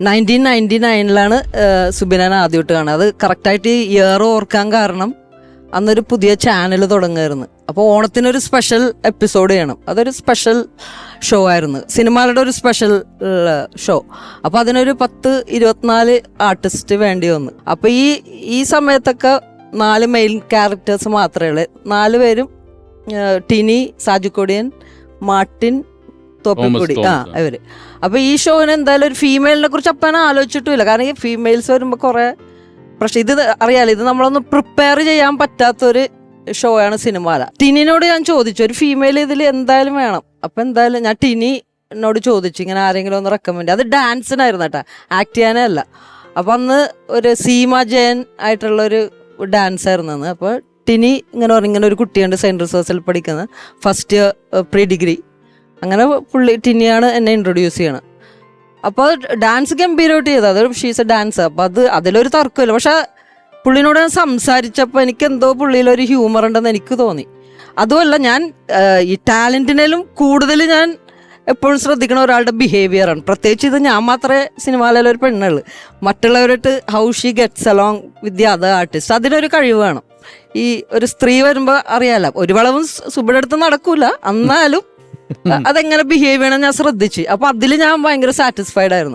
Nineteen ninety നയനിലാണ് സുബിനാൻ ആദ്യമായിട്ട് കാണുന്നത് അത് കറക്റ്റായിട്ട് ഇയർ ഓർക്കാൻ കാരണം അന്നൊരു പുതിയ ചാനൽ തുടങ്ങുമായിരുന്നു അപ്പോൾ ഓണത്തിനൊരു സ്പെഷ്യൽ എപ്പിസോഡ് ചെയ്യണം. അതൊരു സ്പെഷ്യൽ ഷോ ആയിരുന്നു. സിനിമകളുടെ ഒരു സ്പെഷ്യൽ ഷോ അപ്പോൾ അതിനൊരു പത്ത് ഇരുപത്തിനാല് ആർട്ടിസ്റ്റ് വേണ്ടി വന്നു. അപ്പോൾ ഈ ഈ സമയത്തൊക്കെ നാല് മെയിൻ ക്യാരക്ടേഴ്സ് മാത്രമേ ഉള്ളൂ. നാല് പേരും ടിനി സാജുക്കൊടിയൻ മാർട്ടിൻ തോപ്പിൽക്കൊടി ആ അവർ അപ്പൊ ഈ ഷോവിന് എന്തായാലും ഒരു ഫീമെയിലിനെ കുറിച്ച് അപ്പനെ ആലോചിച്ചിട്ടില്ല കാരണം ഈ ഫീമെയിൽസ് വരുമ്പോ കുറെ പ്രശ്നം. ഇത് അറിയാലോ ഇത് നമ്മളൊന്ന് പ്രിപ്പയർ ചെയ്യാൻ പറ്റാത്തൊരു ഷോ ആണ് സിനിമാല ടിനിനോട് ഞാൻ ചോദിച്ചു ഒരു ഫീമെയിൽ ഇതിൽ എന്തായാലും വേണം? അപ്പൊ എന്തായാലും ഞാൻ ടിനി എന്നോട് ചോദിച്ചു ഇങ്ങനെ ആരെങ്കിലും ഒന്ന് റെക്കമെൻഡ് അത് ഡാൻസിനായിരുന്നു കേട്ടോ. ആക്ട് ചെയ്യാനല്ല അപ്പൊ അന്ന് ഒരു സീമ ജയൻ ആയിട്ടുള്ള ഒരു ഡാൻസ് ആയിരുന്നു അന്ന്. അപ്പോൾ ടിനി ഇങ്ങനെ പറഞ്ഞു ഇങ്ങനെ ഒരു കുട്ടിയുണ്ട് സെൻട്രൽ റിസോഴ്സിൽ പഠിക്കുന്നത്. ഫസ്റ്റ് ഇയർ പ്രീ ഡിഗ്രി അങ്ങനെ പുള്ളി ടിനിയാണ് എന്നെ ഇൻട്രൊഡ്യൂസ് ചെയ്യണത് അപ്പോൾ ഡാൻസ് ഗംഭീരമായിട്ട് ചെയ്തത് അത് ഷീസ് എ ഡാൻസ് അപ്പം അത് അതിലൊരു തർക്കമില്ല. പക്ഷെ പുള്ളിനോട് ഞാൻ സംസാരിച്ചപ്പോൾ എനിക്ക് എന്തോ പുള്ളിയിലൊരു ഹ്യൂമർ ഉണ്ടെന്ന് എനിക്ക് തോന്നി. അതുമല്ല ഞാൻ ഈ ടാലന്റിനേലും കൂടുതൽ ഞാൻ എപ്പോഴും ശ്രദ്ധിക്കണ ഒരാളുടെ ബിഹേവിയറാണ് പ്രത്യേകിച്ച് ഇത് ഞാൻ മാത്രമേ സിനിമയിലെ ഒരു പെണ്ണുള്ളൂ. മറ്റുള്ളവരായിട്ട് how she gets along with the other artist അതിനൊരു കഴിവ് വേണം. ഈ ഒരു സ്ത്രീ വരുമ്പോൾ അറിയാലോ ഒരു വളവും സുബിയുടെ അടുത്ത് നടക്കൂല. എന്നാലും അതെങ്ങനെ ബിഹേവ് ചെയ്യണം ഞാൻ ശ്രദ്ധിച്ചു. അപ്പൊ അതിൽ ഞാൻ ഭയങ്കര സാറ്റിസ്ഫൈഡ് ആയിരുന്നു.